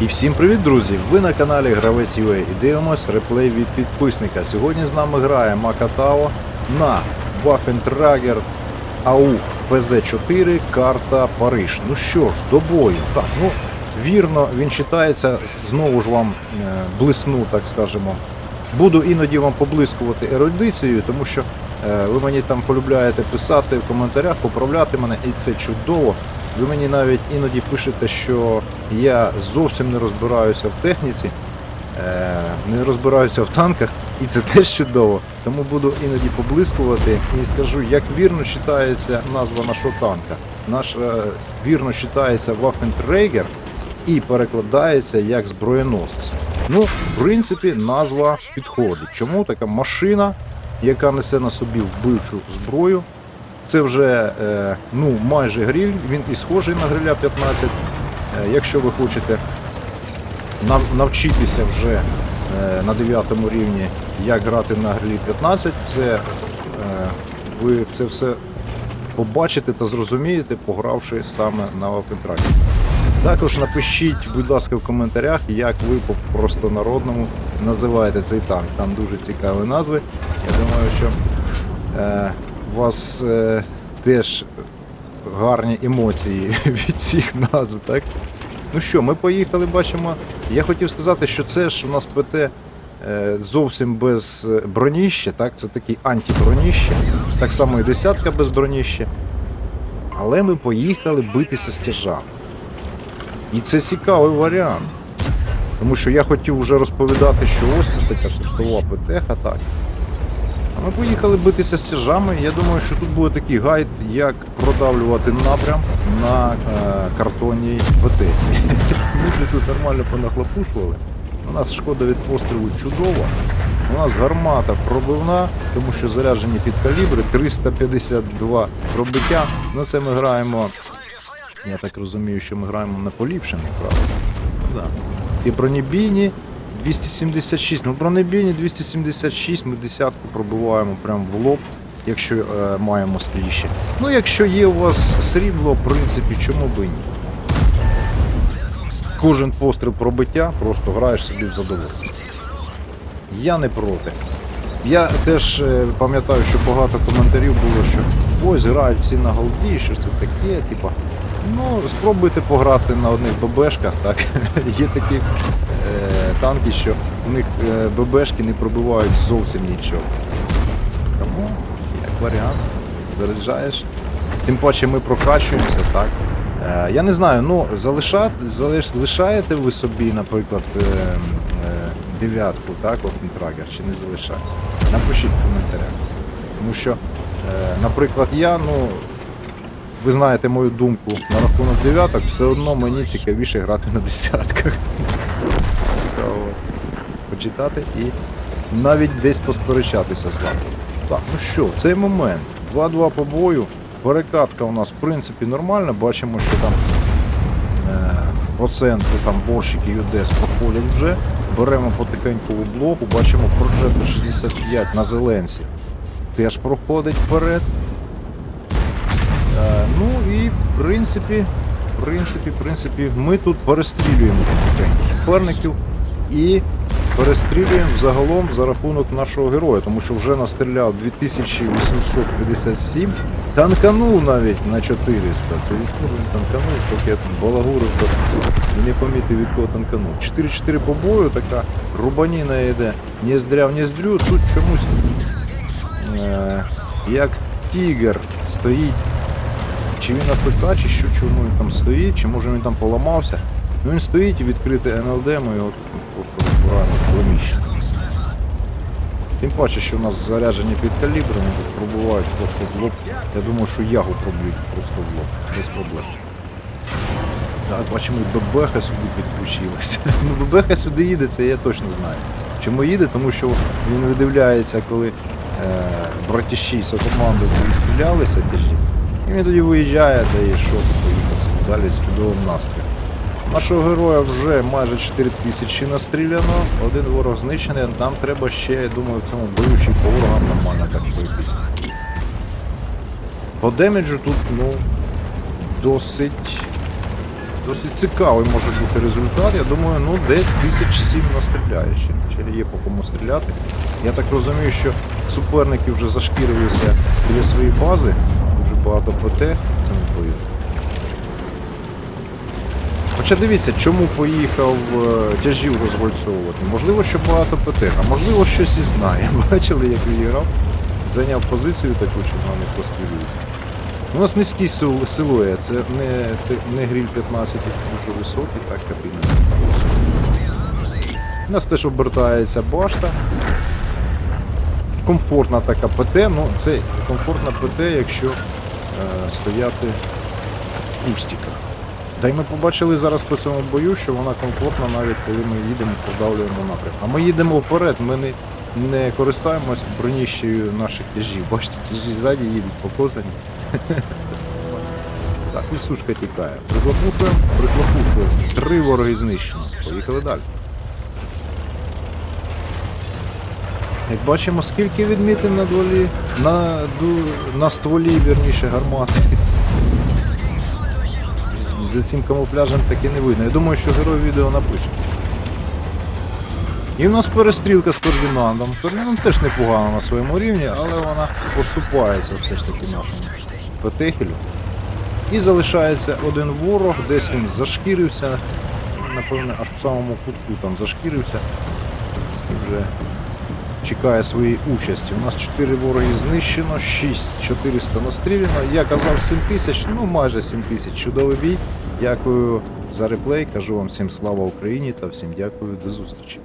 І всім привіт, друзі! Ви на каналі Гравець UA і дивимось реплей від підписника. Сьогодні з нами грає Макатао на Waffentrager AUF PZ4 карта Париж. Ну що ж, до бою. Так, ну вірно, він читається. Знову ж вам е, блисну, так скажемо. Буду іноді вам поблискувати ерудицією, тому що е, ви мені там полюбляєте писати в коментарях, поправляти мене, і це чудово. Ви мені навіть іноді пишете, що я зовсім не розбираюся в техніці, е, не розбираюся в танках, і це теж чудово. Тому буду іноді поблискувати і скажу, як вірно читається назва нашого танка. Наш е, вірно читається Waffenträger і перекладається як зброєносець. Ну, в принципі, назва підходить. Чому така машина, яка несе на собі вбивчу зброю? Це вже е, ну, майже гриль, він і схожий на гриля 15. Е, якщо ви хочете нав- навчитися вже е, на 9 рівні, як грати на грилі 15, це ви це все побачите та зрозумієте, погравши саме на Вапентралі. Також напишіть, будь ласка, в коментарях, як ви по простонародному називаєте цей танк. Там дуже цікаві назви. Я думаю, що у вас е, теж гарні емоції від цих назв, так? Ну що, ми поїхали, бачимо. Я хотів сказати, що це ж у нас ПТ е, зовсім без е, броніща, так? Це такий антиброніще. Так само і десятка без броніща. Але ми поїхали битися з тяжами. І це цікавий варіант. Тому що я хотів вже розповідати, що ось це така шестова ПТХ, так. А ми поїхали битися з тяжами. Я думаю, що тут буде такий гайд, як продавлювати напрям на е, картонній ПТці. Ми тут нормально понахлопушували. У нас шкода від пострілу чудова. У нас гармата пробивна, тому що заряджені під калібри 352 пробиття. На це ми граємо. Я так розумію, що ми граємо на поліпшений, правда? Да. І бронебійні 276. Ну, бронебійні 276, ми десятку пробиваємо прямо в лоб, якщо е, маємо стріще. Ну, якщо є у вас срібло, в принципі, чому би ні? Кожен постріл пробиття, просто граєш собі в задоволення. Я не проти. Я теж е, пам'ятаю, що багато коментарів було, що ось грають всі на голді, що це таке, типа. Ну, спробуйте пограти на одних ББшках, так. Є такі танки, що у них е, ББшки не пробивають зовсім нічого. Тому, як варіант, заряджаєш. Тим паче ми прокачуємося, так. Е, я не знаю, ну залишати, залиш, ви собі, наприклад, е, дев'ятку, так, Трагер, чи не залишаєте? Напишіть в коментарях. Тому що, наприклад, я, ну, ви знаєте мою думку на рахунок дев'яток, все одно мені цікавіше грати на десятках. Почитати і навіть десь посперечатися з вами. Так, ну що, цей момент. 2-2 по бою. Перекатка у нас в принципі нормальна. Бачимо, що там е, по там борщики ЮДЕС проходять вже. Беремо потихеньку в блоку, бачимо прожектор 65 на зеленці. Теж проходить вперед. Е, ну і в принципі, в принципі, в принципі, ми тут перестрілюємо потихеньку суперників і перестрілюємо загалом за рахунок нашого героя, тому що вже настріляв 2857, танканув навіть на 400. Це від він танканув, поки я тут балагурив, то не помітив від кого танканув. 4-4 по бою, така рубаніна йде. Не здряв, не здрю, тут чомусь е, як тігр стоїть чи він АФК, чи що, чому він там стоїть, чи може він там поламався. Ну він стоїть і відкритий НЛД, ми його тут просто розбираємо племіщення. Тим паче, що у нас заряджені під калібрами, тут пробувають просто в лоб. Я думаю, що ягу проб'ють просто в лоб, без проблем. Так, бачимо, ББХ сюди підключилася. Ну, ББХ сюди їде, це я точно знаю. Чому їде? Тому що він видивляється, коли е, братіші сокомандовці відстрілялися тяжі. І він тоді виїжджає, дає що поїхав далі з чудовим настроєм. Нашого героя вже майже 4 тисячі настріляно, один ворог знищений, нам треба ще, я думаю, в цьому бою по ворогам нормально так пройтися. По демеджу тут, ну, досить Досить цікавий може бути результат. Я думаю, ну десь тисяч сім настріляє ще. Ще є по кому стріляти. Я так розумію, що суперники вже зашкірилися біля своєї бази. Дуже багато ПТ в цьому бою. Хоча дивіться, чому поїхав е, тяжів розгольцовувати. Можливо, що багато ПТ, а можливо щось і знає. Бачили, як він? Зайняв позицію таку, що вона не прострілюється. У нас низький сил- силует, це не, не гриль 15, а дуже високий, так кабіна. У нас теж обертається башта. Комфортна така ПТ, ну це комфортна ПТ, якщо е, стояти в кустиках. Та й ми побачили зараз по цьому бою, що вона комфортна навіть коли ми їдемо продавлюємо напрямок. А ми їдемо вперед, ми не, не користуємось броніщею наших тяжів. Бачите, тяжі ззаді їдуть по козані. Так, і сушка тікає. Приклопушуємо, приклопушуємо. Три вороги знищені. Поїхали далі. Як бачимо, скільки відмітин на дволі, на, на стволі, вірніше, гармати. За цим камуфляжем таки не видно. Я думаю, що герой відео напише. І в нас перестрілка з Фердинандом. Фердинанд теж непогано на своєму рівні, але вона поступається все ж таки нашому Петехелю. І залишається один ворог, десь він зашкірився, напевне, аж в самому кутку там зашкірився і вже чекає своєї участі. У нас 4 вороги знищено, 6 400 настріляно. Я казав 7 тисяч, ну майже 7 тисяч. Чудовий бій. Дякую за реплей. Кажу вам всім слава Україні та всім дякую до зустрічі.